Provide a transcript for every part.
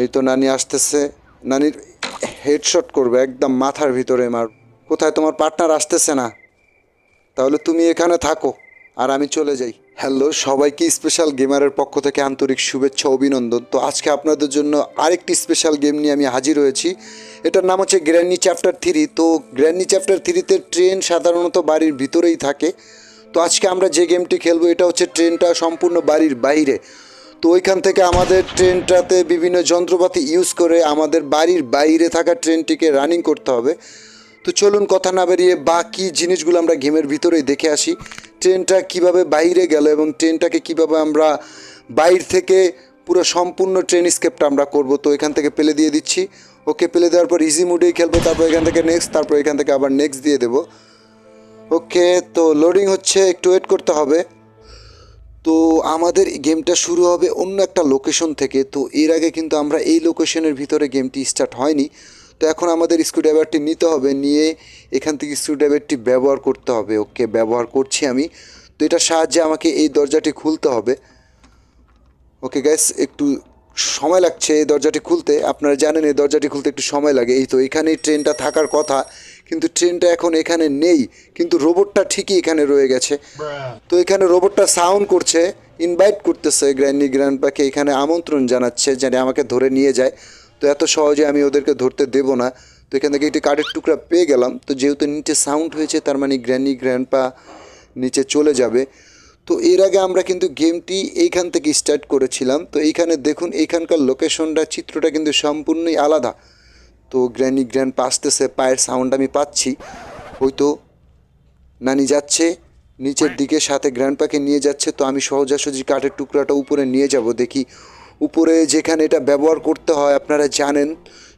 এই তো নানি আসতেছে। নানির হেডশট করবে, একদম মাথার ভিতরে মার কোথায় তোমার পার্টনার আসতেছে না? তাহলে তুমি এখানে থাকো, আর আমি চলে যাই। হ্যালো সবাইকে স্পেশাল গেমারের পক্ষ থেকে আন্তরিক শুভেচ্ছা, অভিনন্দন। তো আজকে আপনাদের জন্য আরেকটি স্পেশাল গেম নিয়ে আমি হাজির হয়েছি। এটার নাম হচ্ছে গ্র্যান্ডি চ্যাপ্টার থ্রি তো গ্র্যান্ডি চ্যাপ্টার থ্রিতে ট্রেন সাধারণত বাড়ির ভিতরেই থাকে। তো আজকে আমরা যে গেমটি খেলব, এটা হচ্ছে ট্রেনটা সম্পূর্ণ বাড়ির বাইরে। তো ওইখান থেকে আমাদের ট্রেনটাতে বিভিন্ন যন্ত্রপাতি ইউজ করে আমাদের বাড়ির বাইরে থাকা ট্রেনটিকে রানিং করতে হবে। তো চলুন কথা না বেরিয়ে বাকি জিনিসগুলো আমরা গেমের ভিতরেই দেখে আসি। ট্রেনটা কীভাবে বাইরে গেল এবং ট্রেনটাকে কীভাবে আমরা বাইর থেকে পুরো সম্পূর্ণ ট্রেন স্কেপটা আমরা করব, তো এখান থেকে পেলে দিয়ে দিচ্ছি। ওকে, পেলে দেওয়ার পর ইজি মুডেই খেলব, তারপর এখান থেকে নেক্সট তারপর এখান থেকে আবার নেক্সট দিয়ে দেবো। ওকে, তো লোডিং হচ্ছে, একটু ওয়েট করতে হবে। তো আমাদের গেমটা শুরু হবে অন্য একটা লোকেশন থেকে। তো এর আগে কিন্তু আমরা এই লোকেশনের ভিতরে গেমটি স্টার্ট হয়নি। তো এখন আমাদের স্ক্রুড্রাইভারটি নিতে হবে, নিয়ে এখান থেকে স্ক্রুড্রাইভারটি ব্যবহার করতে হবে। ওকে, ব্যবহার করছি আমি। তো এটার সাহায্যে আমাকে এই দরজাটি খুলতে হবে। ওকে গ্যাস একটু সময় লাগছে এই দরজাটি খুলতে। আপনারা জানেন এই দরজাটি খুলতে একটু সময় লাগে। এই তো এখানেই ট্রেনটা থাকার কথা। কিন্তু ট্রেনটা এখন এখানে নেই কিন্তু রোবটটা ঠিকই এখানে রয়ে গেছে। তো এখানে রোবটটা সাউন্ড করছে ইনভাইট করতেছে গ্র্যান্ডি গ্র্যান্ডপাকে এখানে আমন্ত্রণ জানাচ্ছে যেন আমাকে ধরে নিয়ে যায়। তো এত সহজে আমি ওদেরকে ধরতে দেবো না। তো এখান থেকে একটি কাঠের টুকরা পেয়ে গেলাম। তো যেহেতু নিচে সাউন্ড হয়েছে তার মানে গ্র্যান্ডি গ্র্যান্ডপা নিচে চলে যাবে। তো এর আগে আমরা কিন্তু গেমটি এইখান থেকে স্টার্ট করেছিলাম। তো এইখানে দেখুন এইখানকার লোকেশনটা চিত্রটা কিন্তু সম্পূর্ণই আলাদা। তো গ্র্যানি গ্র্যান্ড আসতেছে পায়ের সাউন্ড আমি পাচ্ছি। ওই তো নানি যাচ্ছে, নিচের দিকে সাথে গ্র্যান্ডপাকে নিয়ে যাচ্ছে, তো আমি সহজাসহজি কাঠের টুকরাটা উপরে নিয়ে যাব, দেখি। উপরে যেখানে এটা ব্যবহার করতে হয়, আপনারা জানেন,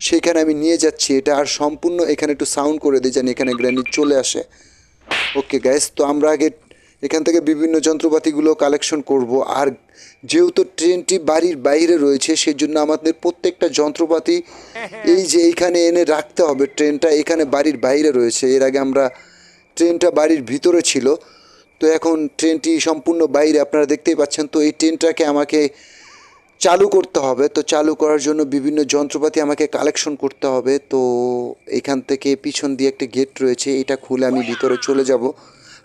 সেখানে আমি নিয়ে যাচ্ছি। এটা আর সম্পূর্ণ এখানে একটু সাউন্ড করে দিই, যেন এখানে গ্র্যানি চলে আসে। ওকে গ্যাস তো আমরা আগে এখান থেকে বিভিন্ন যন্ত্রপাতিগুলো কালেকশন করব। আর যেহেতু ট্রেনটি বাড়ির বাইরে রয়েছে সেই জন্য আমাদের প্রত্যেকটা যন্ত্রপাতি এই যে এইখানে এনে রাখতে হবে। ট্রেনটা এখানে বাড়ির বাইরে রয়েছে। এর আগে আমরা ট্রেনটা বাড়ির ভিতরে ছিল। তো এখন ট্রেনটি সম্পূর্ণ বাইরে, আপনারা দেখতেই পাচ্ছেন। তো এই ট্রেনটাকে আমাকে চালু করতে হবে। তো চালু করার জন্য বিভিন্ন যন্ত্রপাতি আমাকে কালেকশন করতে হবে। তো এখান থেকে পিছন দিয়ে একটা গেট রয়েছে। এটা খুলে আমি ভিতরে চলে যাব।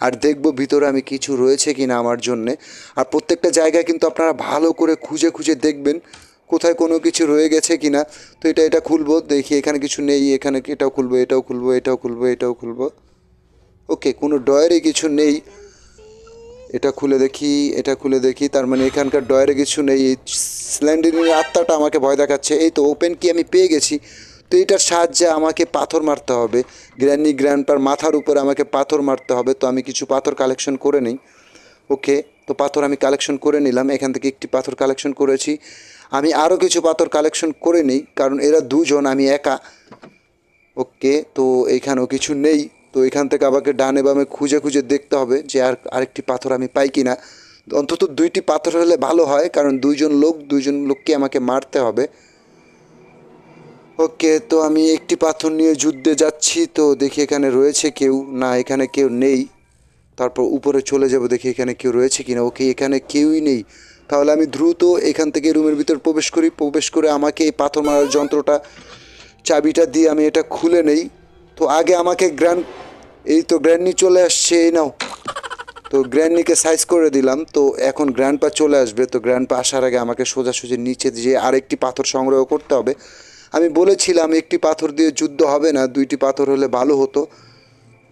আর দেখব ভিতরে আমি কিছু রয়েছে কি না আমার জন্যে। আর প্রত্যেকটা জায়গায় কিন্তু আপনারা ভালো করে খুঁজে খুঁজে দেখবেন কোথায় কোনো কিছু রয়ে গেছে কি না তো এটা এটা খুলবো, দেখি এখানে কিছু নেই, এখানে এটাও খুলবো এটাও খুলবো এটাও খুলবো এটাও খুলবো। ওকে, কোনো ডয়ারে কিছু নেই। এটা খুলে দেখি, এটা খুলে দেখি, তার মানে এখানকার ডয়ারে কিছু নেই। এই আত্মাটা আমাকে ভয় দেখাচ্ছে। এই তো, ওপেন কি আমি পেয়ে গেছি? তো এটার সাহায্যে আমাকে পাথর মারতে হবে। গ্র্যান্ডি গ্র্যান্ডপার মাথার উপরে আমাকে পাথর মারতে হবে, তো আমি কিছু পাথর কালেকশন করে নিই। ওকে, তো পাথর আমি কালেকশন করে নিলাম, এখান থেকে একটি পাথর কালেকশন করেছি। আমি আরও কিছু পাথর কালেকশন করে নিই, কারণ এরা দুজন, আমি একা। ওকে, তো এইখানেও কিছু নেই, তো এখান থেকে আমাকে ডানে বামে খুঁজে খুঁজে দেখতে হবে যে আর আরেকটি পাথর আমি পাই কি না অন্তত দুইটি পাথর হলে ভালো হয়, কারণ দুইজন লোক, দুইজন লোককে আমাকে মারতে হবে। ওকে তো আমি একটি পাথর নিয়ে যুদ্ধে যাচ্ছি, তো দেখি এখানে রয়েছে কেউ? না, এখানে কেউ নেই। তারপর উপরে চলে যাব, দেখি এখানে কেউ রয়েছে কিনা। ওকে, এখানে কেউই নেই। তাহলে আমি দ্রুত এখান থেকে রুমের ভিতর প্রবেশ করি। প্রবেশ করে আমাকে এই পাথর মারার যন্ত্রটা, চাবিটা দিয়ে আমি এটা খুলে নেই। তো আগে আমাকে গ্র্যান্ড এই তো গ্র্যান্ডনি চলে আসছে, এই নাও। তো গ্র্যান্ডনিকে সাইজ করে দিলাম। তো এখন গ্র্যান্ডপা চলে আসবে। তো গ্র্যান্ডপা আসার আগে আমাকে সোজাসুজি নিচে দিয়ে আরেকটি পাথর সংগ্রহ করতে হবে আমি বলেছিলাম একটি পাথর দিয়ে যুদ্ধ হবে না, দুইটি পাথর হলে ভালো হতো।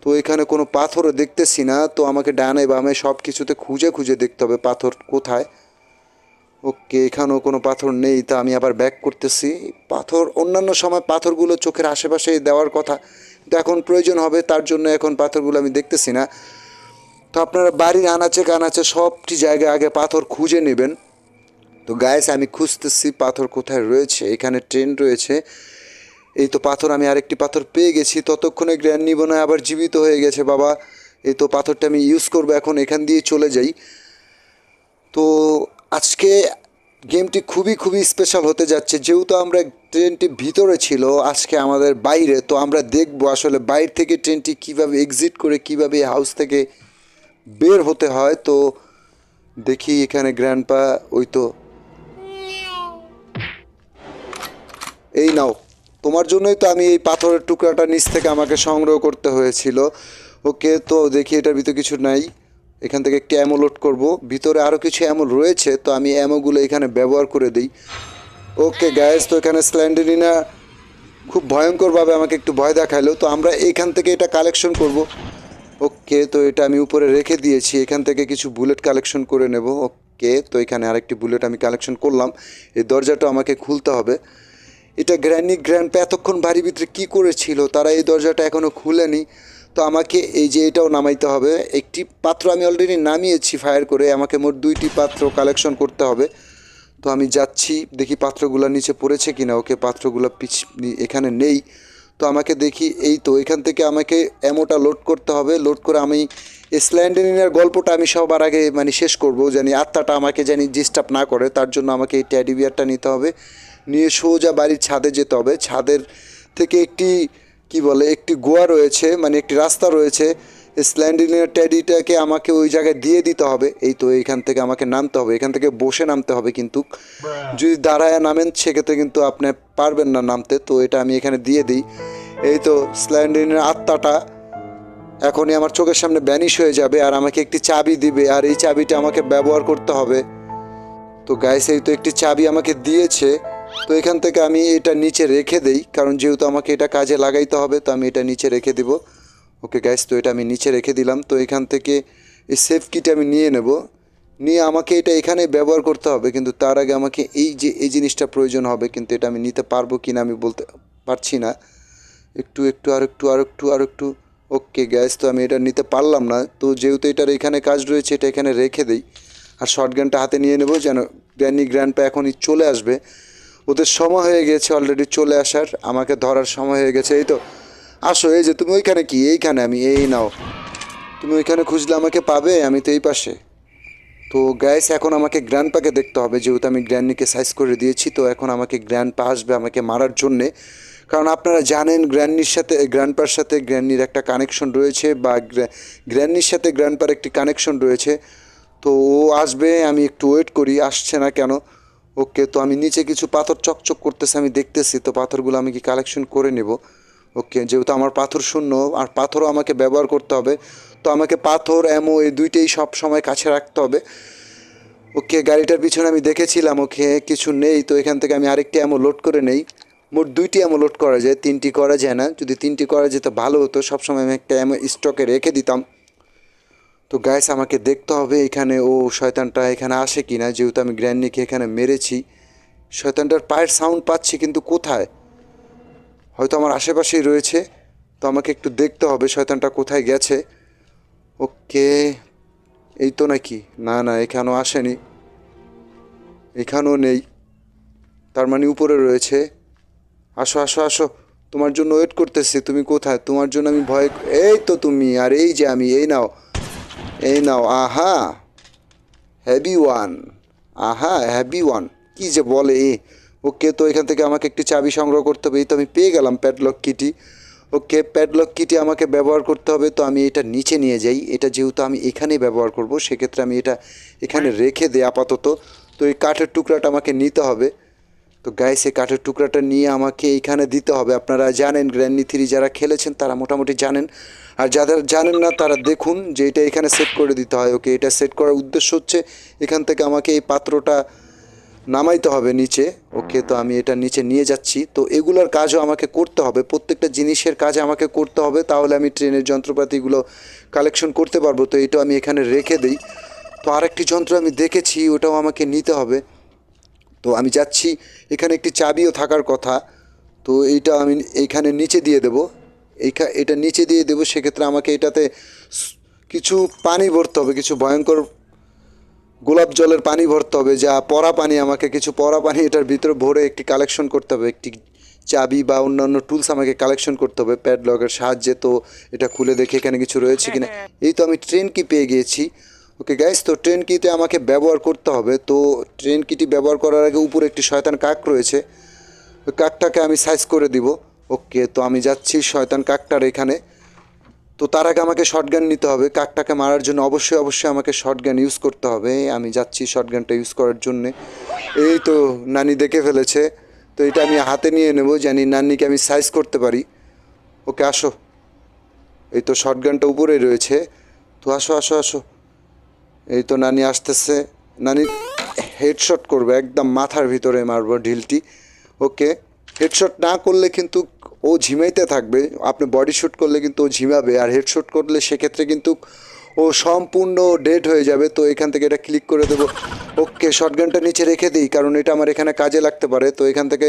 তো এখানে কোনো পাথরও দেখতেছি না, তো আমাকে ডানে বামে সব কিছুতে খুঁজে খুঁজে দেখতে হবে পাথর কোথায়। ওকে, এখানেও কোনো পাথর নেই, তা আমি আবার ব্যাক করতেছি। পাথর, অন্যান্য সময় পাথরগুলো চোখের আশেপাশে দেওয়ার কথা, কিন্তু এখন প্রয়োজন হবে, তার জন্য এখন পাথরগুলো আমি দেখতেছি না। তো আপনারা বাড়ির আনাচে কানাচে সবটি জায়গায় আগে পাথর খুঁজে নেবেন। তো গায়েস আমি খুঁজতেছি পাথর কোথায় রয়েছে, এখানে ট্রেন রয়েছে। এই তো পাথর, আমি আরেকটি পাথর পেয়ে গেছি, ততক্ষণে জ্ঞান নিব না আবার জীবিত হয়ে গেছে, বাবা। এই তো পাথরটা আমি ইউজ করব এখন, এখান দিয়ে চলে যাই। তো আজকে গেমটি খুবই খুবই স্পেশাল হতে যাচ্ছে। যেহেতু আমরা ট্রেনটি ভিতরে ছিল, আজকে আমাদের বাইরে, তো আমরা দেখব আসলে বাইরে থেকে ট্রেনটি কীভাবে এক্সিট করে, কীভাবে হাউস থেকে বের হতে হয়। তো দেখি এখানে গ্র্যান্ডপা ওই তো এই নাও, তোমার জন্যই তো আমি এই পাথরের টুকরাটা নিচ থেকে আমাকে সংগ্রহ করতে হয়েছিল। ওকে, তো দেখি এটার ভিতরে কিছু নাই। এখান থেকে একটি অ্যামো লোড করব। ভিতরে আরও কিছু অ্যামো রয়েছে, তো আমি অ্যামোগুলো এখানে ব্যবহার করে দিই। ওকে গ্যাস তো এখানে স্ল্যান্ডেরিনা খুব ভয়ঙ্করভাবে আমাকে একটু ভয় দেখাইলো। তো আমরা এইখান থেকে এটা কালেকশন করব। ওকে, তো এটা আমি উপরে রেখে দিয়েছি। এখান থেকে কিছু বুলেট কালেকশন করে নেব। ওকে, তো এখানে আরেকটি বুলেট আমি কালেকশন করলাম। এই দরজাটা আমাকে খুলতে হবে। এটা গ্র্যান্ডি গ্র্যান্ড এতক্ষণ বাড়ির ভিতরে কী করেছিল? তারা এই দরজাটা এখনও খুলেনি। তো আমাকে এই যে এটাও নামাইতে হবে। একটি পাত্র আমি অলরেডি নামিয়েছি ফায়ার করে। আমাকে মোট দুইটি পাত্র কালেকশন করতে হবে। তো আমি যাচ্ছি, দেখি পাত্রগুলো নিচে পড়েছে কিনা। ওকে পাত্রগুলো পিছ এখানে নেই। তো আমাকে দেখি, এই তো এখান থেকে আমাকে অ্যামোটা লোড করতে হবে। লোড করে আমি স্ল্যান্ডেনিনের গল্পটা আমি সবার আগে মানে শেষ করব। জানি আত্মাটা আমাকে জানি ডিস্টার্ব না করে। তার জন্য আমাকে এই ট্যাডি বিয়ারটা নিতে হবে। নিয়ে সোজা বাড়ির ছাদে যেতে হবে। ছাদের থেকে একটি কি বলে একটি গোয়া রয়েছে মানে একটি রাস্তা রয়েছে। স্ল্যান্ডিনের ট্যাডিটাকে আমাকে ওই জায়গায় দিয়ে দিতে হবে। এই তো এইখান থেকে আমাকে নামতে হবে। এখান থেকে বসে নামতে হবে কিন্তু। যদি দাঁড়ায় নামেন সেক্ষেত্রে কিন্তু আপনি পারবেন না নামতে। তো এটা আমি এখানে দিয়ে দিই। এই তো স্ল্যান্ডিনের আত্মাটা এখনই আমার চোখের সামনে ব্যানিশ হয়ে যাবে আর আমাকে একটি চাবি দিবে। আর এই চাবিটা আমাকে ব্যবহার করতে হবে। তো গাইস এই তো একটি চাবি আমাকে দিয়েছে। তো এখান থেকে আমি এটা নিচে রেখে দেই, কারণ যেহেতু আমাকে এটা কাজে লাগাইতে হবে, তো আমি এটা নিচে রেখে দিব। ওকে গ্যাস তো এটা আমি নিচে রেখে দিলাম। তো এখান থেকে এই সেফ কিট আমি নিয়ে নেব। নিয়ে আমাকে এটা এখানে ব্যবহার করতে হবে, কিন্তু তার আগে আমাকে এই যে, এই জিনিসটা প্রয়োজন হবে, কিন্তু এটা আমি নিতে পারব কি না আমি বলতে পারছি না। একটু একটু, আর একটু আর একটু আর একটু। ওকে গ্যাস তো আমি এটা নিতে পারলাম না। তো যেহেতু এটার এখানে কাজ রয়েছে, এটা এখানে রেখে দেই। আর শর্ট হাতে নিয়ে নেব যেন গ্র্যানি গ্র্যান্ডপা এখনই চলে আসবে। ওদের সময় হয়ে গেছে অলরেডি চলে আসার, আমাকে ধরার সময় হয়ে গেছে। এই তো, আসো, এই যে তুমি ওইখানে কি? এইখানে আমি, এই নাও। তুমি ওইখানে খুঁজলে আমাকে পাবে? আমি তো এই পাশে। তো গ্যাস এখন আমাকে গ্র্যান্ড পাকে দেখতে হবে। যেহেতু আমি গ্র্যান্ডনিকে সাইজ করে দিয়েছি, তো এখন আমাকে গ্র্যান্ড পা আসবে আমাকে মারার জন্যে। কারণ আপনারা জানেন গ্র্যান্ডনির সাথে গ্র্যান্ডপার সাথে গ্র্যান্ডির একটা কানেকশন রয়েছে বা গ্র্যান্ডনির সাথে গ্র্যান্ডপার একটি কানেকশন রয়েছে। তো ও আসবে, আমি একটু ওয়েট করি, আসছে না কেন? ওকে, তো আমি নিচে কিছু পাথর চকচক করতেছে, আমি দেখতেছি, তো পাথরগুলো আমি কি কালেকশন করে নেব? ওকে, যেহেতু আমার পাথর শূন্য আর পাথরও আমাকে ব্যবহার করতে হবে, তো আমাকে পাথর এমো এই দুইটাই সব সময় কাছে রাখতে হবে। ওকে, গাড়িটার পিছনে আমি দেখেছিলাম, ওকে, কিছু নেই, তো এখান থেকে আমি আরেকটি অ্যামো লোড করে নেই। মোট দুইটি অ্যামো লোড করা যায়, তিনটি করা যায় না, যদি তিনটি করা যেত ভালো হতো, সবসময় আমি একটা অ্যামো স্টকে রেখে দিতাম। তো গ্যাস আমাকে দেখতে হবে এখানে, ও শয়তানটা এখানে আসে কি না যেহেতু আমি গ্র্যান্ডনিকে এখানে মেরেছি। শয়তানটার পায়ের সাউন্ড পাচ্ছি কিন্তু কোথায়? হয়তো আমার আশেপাশেই রয়েছে, তো আমাকে একটু দেখতে হবে শয়তানটা কোথায় গেছে। ওকে, এই তো নাকি? না না, এখানেও আসেনি। এখানেও নেই। তার মানে উপরে রয়েছে। আসো আসো আসো। তোমার জন্য ওয়েট করতেছি। তুমি কোথায়? তোমার জন্য আমি ভয় এই তো তুমি, আর এই যে আমি, এই নাও। এই নাও আহা হ্যাভি ওয়ান আহা হ্যাভি ওয়ান কি যে বলে এ? ওকে তো এখান থেকে আমাকে একটি চাবি সংগ্রহ করতে হবে। এই তো আমি পেয়ে গেলাম padlock kitty okay padlock kitty আমাকে ব্যবহার করতে হবে। তো আমি এটা নিচে নিয়ে যাই। এটা যেহেতু আমি এখানেই ব্যবহার করব সেক্ষেত্রে আমি এটা এখানে রেখে দিই আপাতত। তো এই কাঠের টুকরাটা আমাকে নিতে হবে। তো গাইস, এই কাঠের টুকরাটা নিয়ে আমাকে এইখানে দিতে হবে। আপনারা জানেন গ্র্যান্ডি থ্রি যারা খেলেছেন, তারা মোটামুটি জানেন। আর যাদের জানেন না, তারা দেখুন যে এটা এখানে সেট করে দিতে হয়। ওকে এটা সেট করার উদ্দেশ্য হচ্ছে, এখান থেকে আমাকে এই পাত্রটা নামাইতে হবে নিচে। ওকে তো আমি এটা নিচে নিয়ে যাচ্ছি। তো এগুলোর কাজও আমাকে করতে হবে। প্রত্যেকটা জিনিসের কাজ আমাকে করতে হবে। তাহলে আমি ট্রেনের যন্ত্রপাতিগুলো কালেকশন করতে পারব। তো এটা আমি এখানে রেখে দিই। তো আরেকটি যন্ত্র আমি দেখেছি, ওটাও আমাকে নিতে হবে। তো আমি যাচ্ছি। এখানে একটি চাবিও থাকার কথা। তো এইটা আমি এইখানে নিচে দিয়ে দেব। এইখা এটা নিচে দিয়ে দেবো সেক্ষেত্রে আমাকে এটাতে কিছু পানি ভরতে হবে কিছু ভয়ঙ্কর গোলাপ জলের পানি ভরতে হবে যা পরা পানি আমাকে কিছু পরা পানি এটার ভিতরে ভরে একটি কালেকশন করতে হবে। একটি চাবি বা অন্যান্য টুলস আমাকে কালেকশন করতে হবে প্যাডলগের সাহায্যে। তো এটা খুলে দেখে এখানে কিছু রয়েছে কিনা। এই তো আমি ট্রেন কি পেয়ে গিয়েছি। ওকে গাইস তো ট্রেন কিতে আমাকে ব্যবহার করতে হবে। তো ট্রেন কিটি ব্যবহার করার আগে উপরে একটি শয়তান কাক রয়েছে। ওই কাকটাকে আমি সাইজ করে দিব। ওকে তো আমি যাচ্ছি শয়তান কাকটার এখানে। তো তার আগে আমাকে শর্টগান নিতে হবে। কাকটাকে মারার জন্য অবশ্যই অবশ্যই আমাকে শর্টগান ইউজ করতে হবে। আমি যাচ্ছি শর্টগানটা ইউজ করার জন্যে। এই তো নানি দেখে ফেলেছে। তো এটা আমি হাতে নিয়ে নেব জানি নানিকে আমি সাইজ করতে পারি। ওকে আসো। এই তো শর্টগানটা উপরে রয়েছে। তো আসো আসো আসো। এই তো নানি আসতেছে। নানি হেডশট করবে, একদম মাথার ভিতরে মারবো ঢিলটি। ওকে হেডশট না করলে কিন্তু ও ঝিমাইতে থাকবে। আপনি বডি শ্যুট করলে কিন্তু ও ঝিমাবে, আর হেডশট করলে সেক্ষেত্রে কিন্তু ও সম্পূর্ণ ডেড হয়ে যাবে। তো এখান থেকে এটা ক্লিক করে দেবো। ওকে শর্টগানটা নিচে রেখে দিই, কারণ এটা আমার এখানে কাজে লাগতে পারে। তো এখান থেকে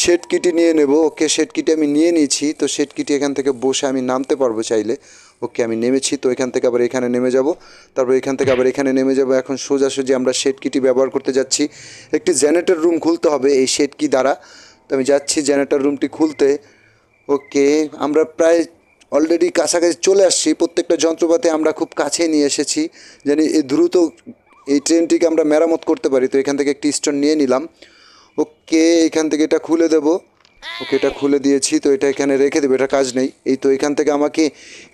শেড কিটি নিয়ে নেব। ওকে শেড কিটি আমি নিয়ে নিয়েছি। তো শেড কিটি এখান থেকে বসে আমি নামতে পারব চাইলে। ওকে আমি নেমেছি, তো এখান থেকে আবার এখানে নেমে যাব। তারপর এখান থেকে আবার এখানে নেমে যাব। এখন সোজাসুজি আমরা শেড কিটি ব্যবহার করতে যাচ্ছি। একটি জেনারেটর রুম খুলতে হবে এই শেড কি দ্বারা। তো আমি যাচ্ছি জেনারেটর রুমটি খুলতে। ওকে, আমরা প্রায় অলরেডি কাছাকাছি চলে আসছি। প্রত্যেকটা যন্ত্রপাতি আমরা খুব কাছে নিয়ে এসেছি। জানি এই দ্রুত এই ট্রেনটিকে আমরা মেরামত করতে পারি। তো এখান থেকে একটি স্টোন নিয়ে নিলাম। ওকে, এখান থেকে এটা খুলে দেবো। ওকে, এটা খুলে দিয়েছি, তো এটা এখানে রেখে দেবো, এটা কাজ নেই। এই তো এখান থেকে আমাকে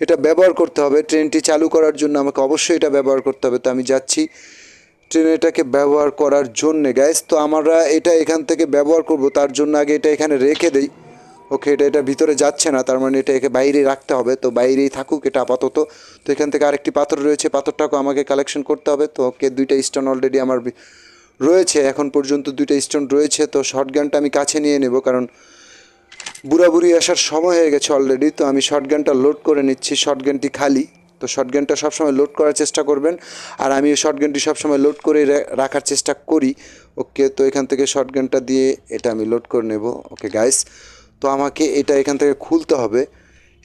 এটা ব্যবহার করতে হবে, ট্রেনটি চালু করার জন্য আমাকে অবশ্যই এটা ব্যবহার করতে হবে। তো আমি যাচ্ছি ট্রেন এটাকে ব্যবহার করার জন্যে। গ্যাস তো আমরা এটা এখান থেকে ব্যবহার করব, তার জন্য আগে এটা এখানে রেখে দেই। ওকে, এটা এটা ভিতরে যাচ্ছে না, তার মানে এটা একে বাইরে রাখতে হবে, তো বাইরেই থাকুক, এটা আপাতত। তো এখান থেকে আরেকটি পাথর রয়েছে পাথরটাকে আমাকে কালেকশন করতে হবে। তো ওকে, দুইটা স্টোন অলরেডি আমার রয়েছে, এখন পর্যন্ত দুইটা স্টোন রয়েছে, তো শর্ট গানটা আমি কাছে নিয়ে নেব, কারণ বুড়াবুড়ি আসার সময় হয়ে গেছে অলরেডি তো আমি শর্ট গানটা লোড করে নিচ্ছি শর্ট গানটি খালি, তো শর্ট গানটা সবসময় লোড করার চেষ্টা করবেন, আর আমি শর্ট গানটি সবসময় লোড করে রাখার চেষ্টা করি, ওকে, তো এখান থেকে শর্ট গানটা দিয়ে এটা আমি লোড করে নেব, ওকে গাইস তো আমাকে এটা এখান থেকে খুলতে হবে,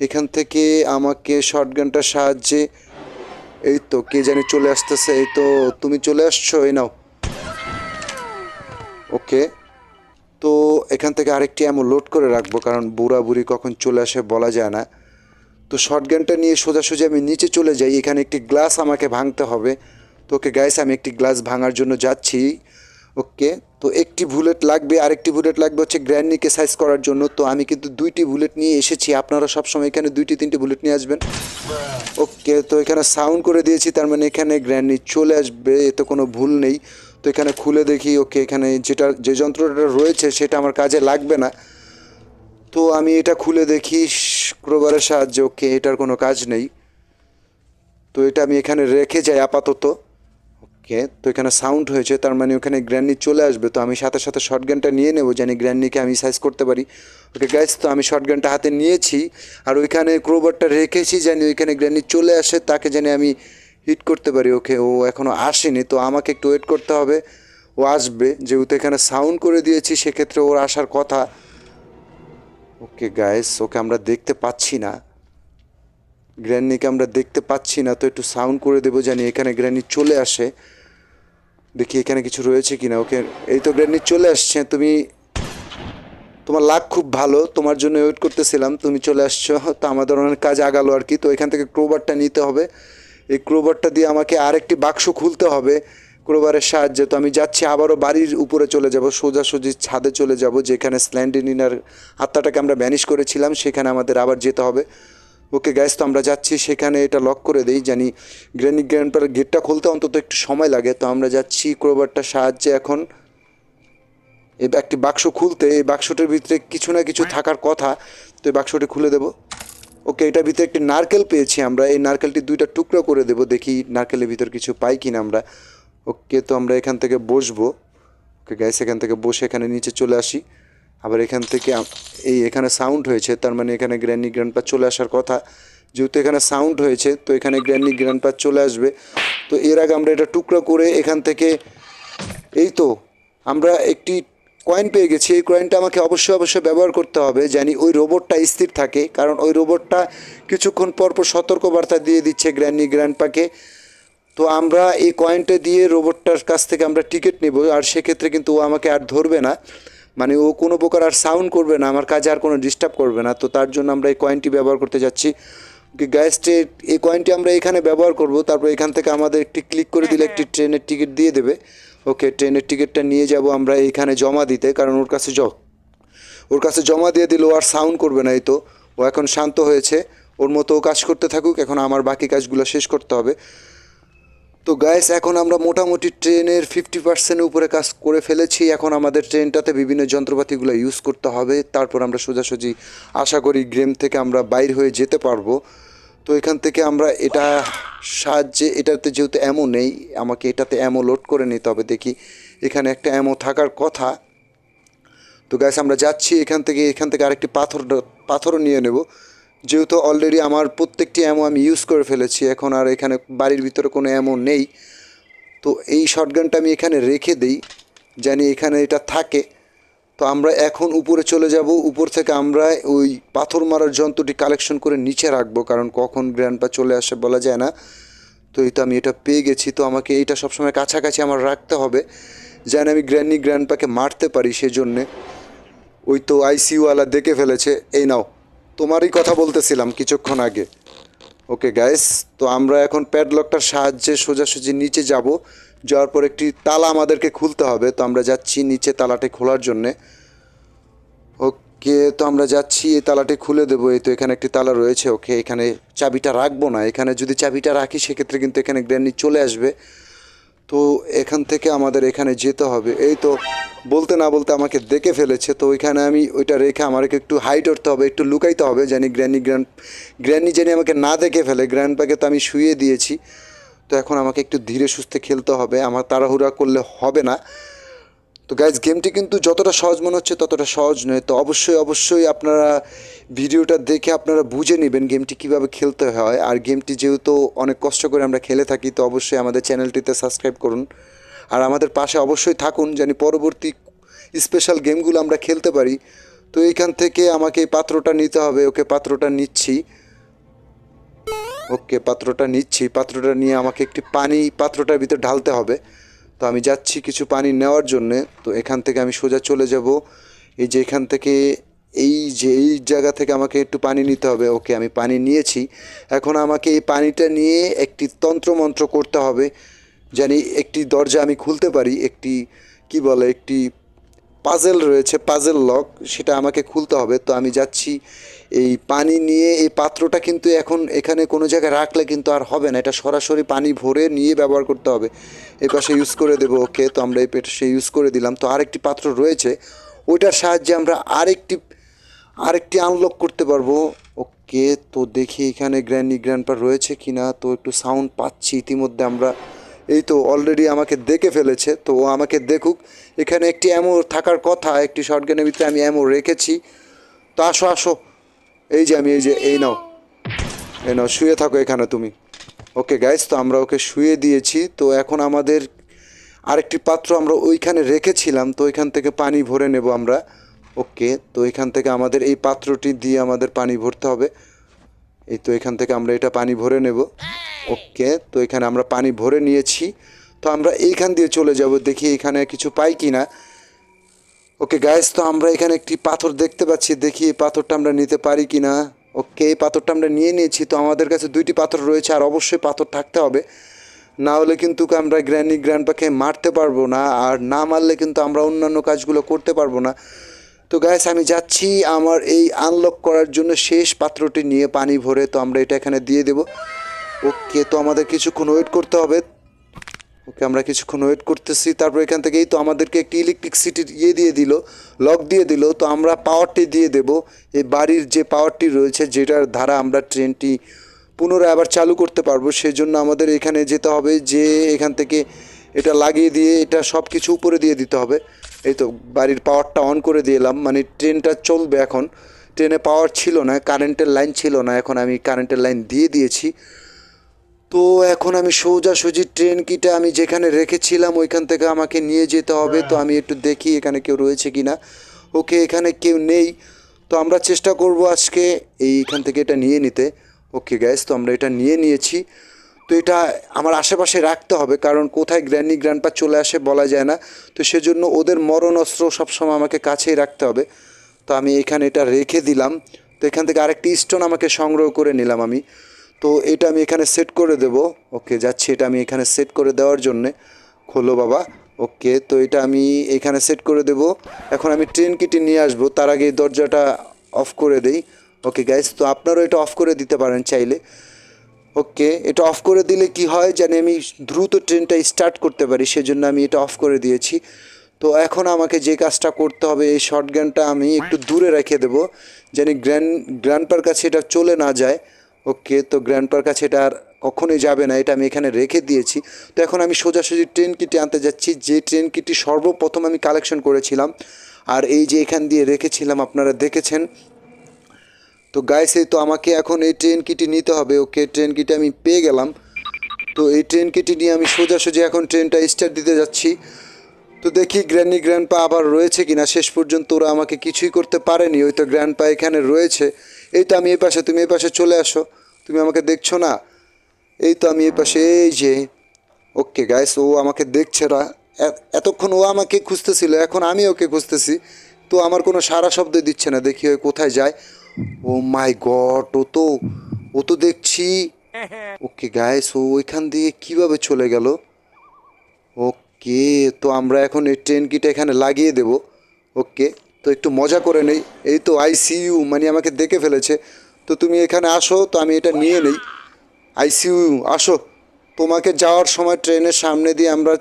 এখান থেকে আমাকে শর্ট গানটার সাহায্যে, এই তো, কে জানি চলে আসতেছে, এই তো, তুমি চলে আসছো, এই নাও ওকে তো এখান থেকে আরেকটি অ্যামো লোড করে রাখব, কারণ বুড়া বুড়ি কখন চলে আসে বলা যায় না। তো শর্টগানটা নিয়ে সোজাসুজি আমি নিচে চলে যাই, এখানে একটি গ্লাস আমাকে ভাঙতে হবে। তো ওকে গাইস আমি একটি গ্লাস ভাঙার জন্য যাচ্ছি। ওকে তো একটি বুলেট লাগবে, আরেকটি বুলেট লাগবে হচ্ছে গ্র্যান্ডিকে সাইজ করার জন্য। তো আমি কিন্তু দুইটি বুলেট নিয়ে এসেছি, আপনারা সবসময় এখানে দুইটি, তিনটি বুলেট নিয়ে আসবেন। ওকে তো এখানে সাউন্ড করে দিয়েছি, তার মানে এখানে গ্র্যান্ডি চলে আসবে এতে কোনো ভুল নেই। তো এখানে খুলে দেখি, ওকে এখানে যেটা, যে যন্ত্রটা রয়েছে সেটা আমার কাজে লাগবে না। তো আমি এটা খুলে দেখি, শুক্রবারের সাহায্যে, ওকে এটার কোনো কাজ নেই। তো এটা আমি এখানে রেখে যাই আপাতত। ওকে, তো এখানে সাউন্ড হয়েছে, তার মানে ওখানে গ্র্যান্ডি চলে আসবে। তো আমি সাথে সাথে শর্ট গানটা নিয়ে নেব, জানি গ্র্যান্ডিকে আমি সাইজ করতে পারি। ওকে গাইজ তো আমি শর্ট গানটা হাতে নিয়েছি, আর ওইখানে ক্রোবারটা রেখেছি, জানি ওইখানে গ্র্যান্ডি চলে আসে, তাকে জানি আমি হিট করতে পারি, ওকে, ও এখনও আসেনি, তো আমাকে একটু ওয়েট করতে হবে। ও আসবে, যেহেতু এখানে সাউন্ড করে দিয়েছি, সেক্ষেত্রে ওর আসার কথা। ওকে গায়েস ওকে আমরা দেখতে পাচ্ছি না। গ্র্যান্ডিকে আমরা দেখতে পাচ্ছি না, তো একটু সাউন্ড করে দেবো, জানি এখানে গ্র্যান্ডি চলে আসে। দেখি এখানে কিছু রয়েছে কি না ওকে, এই তো গ্র্যান্ডি চলে আসছে, তুমি, তোমার লাক খুব ভালো, তোমার জন্য ওয়েট করতেছিলাম, তুমি চলে আসছো, তো আমাদের অনেক কাজ আগালো আর কি, তো এখান থেকে ক্রোবারটা নিতে হবে। এই ক্রোবারটা দিয়ে আমাকে আরেকটি বাক্স খুলতে হবে। ক্রোবারের সাহায্যে তো আমি যাচ্ছি আবারও বাড়ির উপরে চলে যাব সোজাসুজি ছাদে চলে যাব যেখানে স্ল্যান্ডিনিনার আত্মাটাকে আমরা ব্যানিশ করেছিলাম সেখানে আমাদের আবার যেতে হবে। ওকে গ্যাস তো আমরা যাচ্ছি সেখানে এটা লক করে দেই জানি গ্র্যানি গ্র্যান্ডপার গেটটা খুলতে অন্তত একটু সময় লাগে। তো আমরা যাচ্ছি ক্রোবারটার সাহায্যে এখন। এই একটি বাক্স খুলতে এই বাক্সটির ভিতরে কিছু না কিছু থাকার কথা তো এই বাক্সটি খুলে দেব। ওকে এটার ভিতরে একটি নারকেল পেয়েছি আমরা। এই নারকেলটি দুইটা টুকরো করে দেব, দেখি নারকেলের ভিতর কিছু পাই কিনা আমরা। ওকে তো আমরা এখান থেকে বসবো। ওকে গ্যাস এখান থেকে বসে এখানে নিচে চলে আসি। আবার এখান থেকে এই এখানে সাউন্ড হয়েছে, তার মানে এখানে গ্র্যান্ডি গ্র্যান্ডপা চলে আসার কথা। যেহেতু এখানে সাউন্ড হয়েছে, তো এখানে গ্র্যান্ডি গ্র্যান্ডপা চলে আসবে। তো এর আগে আমরা এটা টুকরো করে এখান থেকে এই তো, আমরা একটি কয়েন পেয়ে গেছি। এই কয়েনটা আমাকে অবশ্যই অবশ্যই ব্যবহার করতে হবে জানি ওই রোবটটা স্থির থাকে কারণ ওই রোবটটা কিছুক্ষণ পর পর সতর্কবার্তা দিয়ে দিচ্ছে গ্র্যান্ডি গ্র্যান্ডপাকে। তো আমরা এই কয়েনটা দিয়ে রোবটটার কাছ থেকে আমরা টিকিট নেব আর সেক্ষেত্রে কিন্তু ও আমাকে আর ধরবে না। মানে ও কোনো প্রকার আর সাউন্ড করবে না আমার কাজে আর কোনো ডিস্টার্ব করবে না। তো তার জন্য আমরা এই কয়েনটি ব্যবহার করতে যাচ্ছি। গ্যাসটি এই কয়েনটি আমরা এখানে ব্যবহার করব তারপর এখান থেকে আমাদের একটি ক্লিক করে দিলে একটি ট্রেনের টিকিট দিয়ে দেবে। ওকে, ট্রেনের টিকিটটা নিয়ে যাব আমরা এইখানে জমা দিতে, কারণ ওর কাছে জ, ওর কাছে জমা দিয়ে দিল আর সাউন্ড করবে না এই তো। ও এখন শান্ত হয়েছে, ওর মতো ও কাজ করতে থাকুক, এখন আমার বাকি কাজগুলো শেষ করতে হবে। তো গাইস এখন আমরা মোটামুটি ট্রেনের ফিফটি পার্সেন্ট উপরে কাজ করে ফেলেছি, এখন আমাদের ট্রেনটাতে বিভিন্ন যন্ত্রপাতিগুলো ইউজ করতে হবে, তারপর আমরা সোজাসুজি আশা করি গেম থেকে আমরা বাইর হয়ে যেতে পারব। তো এখান থেকে আমরা এটা সাহায্যে, এটাতে যেহেতু অ্যামো নেই, আমাকে এটাতে অ্যামো লোড করে নিতে হবে। দেখি এখানে একটা অ্যামো থাকার কথা। তো গ্যাস আমরা যাচ্ছি এখান থেকে এখান থেকে আরেকটি পাথর, পাথরও নিয়ে নেব। যেহেতু অলরেডি আমার প্রত্যেকটি অ্যামো আমি ইউজ করে ফেলেছি, এখন আর এখানে বাড়ির ভিতরে কোনো অ্যামো নেই। তো এই শটগানটা আমি এখানে রেখে দিই, জানি এখানে এটা থাকে। তো আমরা এখন উপরে চলে যাব। উপর থেকে আমরা ওই পাথর মারার যন্ত্রটি কালেকশন করে নিচে রাখব, কারণ কখন গ্র্যান্ডপা চলে আসে বলা যায় না। তো এই তো আমি এটা পেয়ে গেছি। তো আমাকে এইটা সবসময় কাছাকাছি আমার রাখতে হবে। যেন আমি গ্র্যান্ডি গ্র্যান্ডপাকে মারতে পারি সেজন্যে। ওই তো আইসিইউওয়ালা দেখে ফেলেছে। এই নাও, তোমারই কথা বলতেছিলাম কিছুক্ষণ আগে। ওকে গাইস তো আমরা এখন প্যাডলকটার সাহায্যে সোজাসুজি নিচে যাব। যাওয়ার পর একটি তালা আমাদেরকে খুলতে হবে। তো আমরা যাচ্ছি নিচে তালাটি খোলার জন্যে। ওকে, তো আমরা যাচ্ছি, এই তালাটি খুলে দেবো। এই তো এখানে একটি তালা রয়েছে। ওকে, এখানে চাবিটা রাখব না। এখানে যদি চাবিটা রাখি, সেক্ষেত্রে কিন্তু এখানে গ্র্যান্ডি চলে আসবে। তো এখান থেকে আমাদের এখানে যেতে হবে। এই তো বলতে না বলতে আমাকে দেখে ফেলেছে। তো ওইখানে আমি ওইটা রেখে আমাকে একটু হাইট উঠতে হবে, একটু লুকাইতে হবে, জানি গ্র্যানি গ্র্যান্ড গ্র্যানি জানি আমাকে না দেখে ফেলে। গ্র্যান্ডপাকে তো আমি শুয়ে দিয়েছি। তো এখন আমাকে একটু ধীরে সুস্থে খেলতে হবে। আমার তাড়াহুড়া করলে হবে না। তো গাইজ গেমটি কিন্তু যতটা সহজ মনে হচ্ছে ততটা সহজ নয়। তো অবশ্যই অবশ্যই আপনারা ভিডিওটা দেখে আপনারা বুঝে নেবেন গেমটি কীভাবে খেলতে হয়। আর গেমটি যেহেতু অনেক কষ্ট করে আমরা খেলে থাকি তো অবশ্যই আমাদের চ্যানেলটিতে সাবস্ক্রাইব করুন। আর আমাদের পাশে অবশ্যই থাকুন জানি পরবর্তী স্পেশাল গেমগুলো আমরা খেলতে পারি। তো এইখান থেকে আমাকে এই পাত্রটা নিতে হবে। ওকে পাত্রটা নিচ্ছি। ওকে, পাত্রটা নিচ্ছি। পাত্রটা নিয়ে আমাকে একটি পানি, পাত্রটার ভিতর ঢালতে হবে। তো আমি যাচ্ছি কিছু পানি নেওয়ার জন্যে। তো এখান থেকে আমি সোজা চলে যাব। এই যে এখান থেকে, এই যে, এই জায়গা থেকে আমাকে একটু পানি নিতে হবে। ওকে, আমি পানি নিয়েছি। এখন আমাকে এই পানিটা নিয়ে একটি তন্ত্রমন্ত্র করতে হবে। জানি একটি দরজা আমি খুলতে পারি। একটি, কি বলে, একটি পাজেল রয়েছে পাজেল লক সেটা আমাকে খুলতে হবে। তো আমি যাচ্ছি এই পানি নিয়ে এই পাত্রটা কিন্তু এখন এখানে কোনো জায়গায় রাখলে কিন্তু আর হবে না। এটা সরাসরি পানি ভরে নিয়ে ব্যবহার করতে হবে। এই পাশে ইউজ করে দেবো, ওকে। তো আমরা এই পেটে সে ইউজ করে দিলাম। তো আরেকটি পাত্র রয়েছে। ওইটার সাহায্যে আমরা আরেকটি আরেকটি আনলক করতে পারব। ওকে, তো দেখি এখানে গ্র্যান্ডি গ্র্যান্ডপা রয়েছে কি না তো একটু সাউন্ড পাচ্ছি ইতিমধ্যে আমরা। এই তো অলরেডি আমাকে দেখে ফেলেছে। তো ও আমাকে দেখুক। এখানে একটি অ্যামো থাকার কথা, একটি শর্টগানের ভিতরে আমি অ্যামো রেখেছি। তো আসো আসো। এই যে আমি, এই যে, এই নাও। এই নাও, শুয়ে থাকো এখানে তুমি। ওকে গাইস তো আমরা ওকে শুয়ে দিয়েছি। তো এখন আমাদের আরেকটি পাত্র আমরা ওইখানে রেখেছিলাম। তো ওইখান থেকে পানি ভরে নেব আমরা। ওকে, তো এখান থেকে আমাদের এই পাত্রটি দিয়ে আমাদের পানি ভরতে হবে। এই তো এখান থেকে আমরা এটা পানি ভরে নেব। ওকে, তো এখানে আমরা পানি ভরে নিয়েছি। তো আমরা এইখান দিয়ে চলে যাব। দেখি এখানে কিছু পাই কি না ওকে গাইস তো আমরা এখানে একটি পাথর দেখতে পাচ্ছি। দেখি এই পাথরটা আমরা নিতে পারি কি না ওকে এই পাথরটা আমরা নিয়ে নিয়েছি। তো আমাদের কাছে দুইটি পাথর রয়েছে, আর অবশ্যই পাথর থাকতে হবে। না হলে কিন্তু আমরা গ্র্যানি গ্র্যান্ডপাকে মারতে পারব না, আর না মারলে কিন্তু আমরা অন্যান্য কাজগুলো করতে পারব না। তো গাইস আমি যাচ্ছি আমার এই আনলক করার জন্য শেষ পাত্রটি নিয়ে পানি ভরে। তো আমরা এটা এখানে দিয়ে দেব। ওকে তো আমাদের কিছুক্ষণ ওয়েট করতে হবে। ওকে আমরা কিছুক্ষণ ওয়েট করতেছি, তারপর এখান থেকেই তো আমাদেরকে একটি ইলেকট্রিসিটির ইয়ে দিয়ে দিল লক দিয়ে দিল, তো আমরা পাওয়ারটি দিয়ে দেব। এই বাড়ির যে পাওয়ারটি রয়েছে, যেটার দ্বারা আমরা ট্রেনটি পুনরায় আবার চালু করতে পারব সেই জন্য আমাদের এখানে যেতে হবে, যে এখান থেকে এটা লাগিয়ে দিয়ে, এটা সব কিছু উপরে দিয়ে দিতে হবে। এই তো বাড়ির পাওয়ারটা অন করে দিলাম মানে ট্রেনটা চলবে এখন। ট্রেনে পাওয়ার ছিল না কারেন্টের লাইন ছিল না, এখন আমি কারেন্টের লাইন দিয়ে দিয়েছি। তো এখন আমি সোজাসুজি ট্রেন কিটা আমি যেখানে রেখেছিলাম, ওইখান থেকে আমাকে নিয়ে যেতে হবে। তো আমি একটু দেখি এখানে কেউ রয়েছে কি না ওকে, এখানে কেউ নেই। তো আমরা চেষ্টা করব আজকে এইখান থেকে এটা নিয়ে নিতে। ওকে গ্যাস তো আমরা এটা নিয়ে নিয়েছি। তো এটা আমার আশেপাশে রাখতে হবে, কারণ কোথায় গ্র্যানি গ্র্যান্ডপা চলে আসে বলা যায় না। তো সেজন্য ওদের মরণ অস্ত্র সবসময় আমাকে কাছেই রাখতে হবে। তো আমি এখানে এটা রেখে দিলাম। তো এখান থেকে আরেকটি স্টোন আমাকে সংগ্রহ করে নিলাম আমি। তো এটা আমি এখানে সেট করে দেব। ওকে যাচ্ছি, এটা আমি এখানে সেট করে দেওয়ার জন্যে। খোলো বাবা। ওকে তো এটা আমি এখানে সেট করে দেব। এখন আমি ট্রেন কিটি নিয়ে আসব। তার আগে দরজাটা অফ করে দেই। ওকে গাইস তো আপনারাও এটা অফ করে দিতে পারেন চাইলে। ওকে এটা অফ করে দিলে কি হয়? জানি আমি দ্রুত ট্রেনটা স্টার্ট করতে পারি। সেজন্য আমি এটা অফ করে দিয়েছি। তো এখন আমাকে যে কাজটা করতে হবে, এই শর্ট আমি একটু দূরে রেখে দেবো। জানি গ্র্যান্ড গ্র্যান্ডপার কাছে এটা চলে না যায়। ওকে, তো গ্র্যান্ডপার কাছে এটা আর কখনোই যাবে না, এটা আমি এখানে রেখে দিয়েছি। তো এখন আমি সোজাসুজি ট্রেন কিটি আনতে যাচ্ছি, যে ট্রেন কিটি সর্বপ্রথম আমি কালেকশন করেছিলাম। আর এই যে এখান দিয়ে রেখেছিলাম, আপনারা দেখেছেন। তো গাইস তো আমাকে এখন এই ট্রেন কিটি নিতে হবে, ওকে ট্রেন কিটি আমি পেয়ে গেলাম। তো এই ট্রেন কিটি নিয়ে আমি সোজাসুজি এখন ট্রেনটা স্টার্ট দিতে যাচ্ছি। তো দেখি গ্র্যান্ডি গ্র্যান্ডপা আবার রয়েছে কিনা, শেষ পর্যন্ত ওরা আমাকে কিছুই করতে পারেনি, ওই তো গ্র্যান্ডপা এখানে রয়েছে। এই তো আমি এই পাশে, তুমি এই পাশে চলে আসো। তুমি আমাকে দেখছ না? এই তো আমি এই পাশে, এই যে। ওকে গাইস ও আমাকে দেখছে না। এতক্ষণ ও আমাকে খুঁজতেছিল, এখন আমি ওকে খুঁজতেছি। তো আমার কোনো সারা শব্দ দিচ্ছে না, দেখি ও কোথায় যায়। ও মাই গড ও তো ও তো দেখছি। ওকে গাইস ও ওইখান দিয়ে কীভাবে চলে গেল? ওকে তো আমরা এখন এই ট্রেন কিটা এখানে লাগিয়ে দেব। ওকে তো একটু মজা করে নেই। এই তো আইসিইউ মানে আমাকে দেখে ফেলেছে। তো তুমি এখানে আসো, তো আমি এটা নিয়ে নেই। আইসিইউ, আসো। তোমাকে যাওয়ার সময় ট্রেনের সামনে দিয়ে আমরা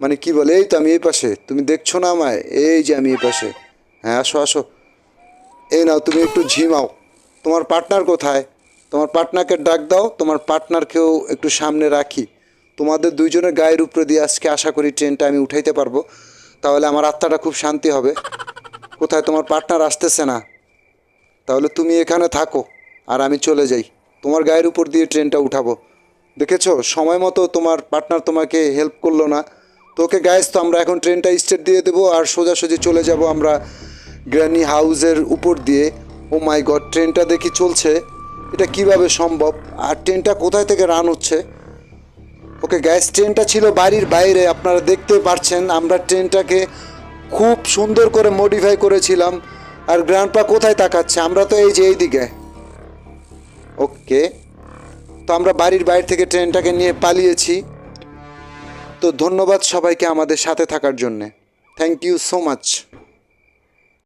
মানে কি বলে, এই তো আমি এই পাশে। তুমি দেখছ না আমায়? এই যে আমি এই পাশে। হ্যাঁ আসো আসো। এই নাও, তুমি একটু ঝিমাও। তোমার পার্টনার কোথায়? তোমার পার্টনারকে ডাক দাও, তোমার পার্টনারকেও একটু সামনে রাখি। তোমাদের দুইজনের গায়ের উপরে দিয়ে আজকে আশা করি ট্রেনটা আমি উঠাইতে পারব। তাহলে আমার আত্মাটা খুব শান্তি হবে। কোথায়? তোমার পার্টনার আসতেছে না। তাহলে তুমি এখানে থাকো। আর আমি চলে যাই। তোমার গায়ের উপর দিয়ে ট্রেনটা উঠাবো। দেখেছ? সময় মতো তোমার পার্টনার তোমাকে হেল্প করল না। তোকে গায়েস তো আমরা এখন ট্রেনটা স্টেট দিয়ে দেবো আর সোজাসুজি চলে যাব আমরা গ্র্যানি হাউসের উপর দিয়ে। ও মাই গড ট্রেনটা দেখি চলছে। এটা কীভাবে সম্ভব? আর ট্রেনটা কোথায় থেকে রান হচ্ছে? ওকে গ্যাস ট্রেনটা ছিল বাড়ির বাইরে, আপনারা দেখতে পাচ্ছেন আমরা ট্রেনটাকে খুব সুন্দর করে মডিফাই করেছিলাম। আর গ্র্যান্ডপা কোথায় তাকাচ্ছে? আমরা তো এই যে এই দিকে ওকে। তো আমরা বাড়ির বাইরে থেকে ট্রেনটাকে নিয়ে পালিয়েছি। তো ধন্যবাদ সবাইকে আমাদের সাথে থাকার জন্যে। Thank you so much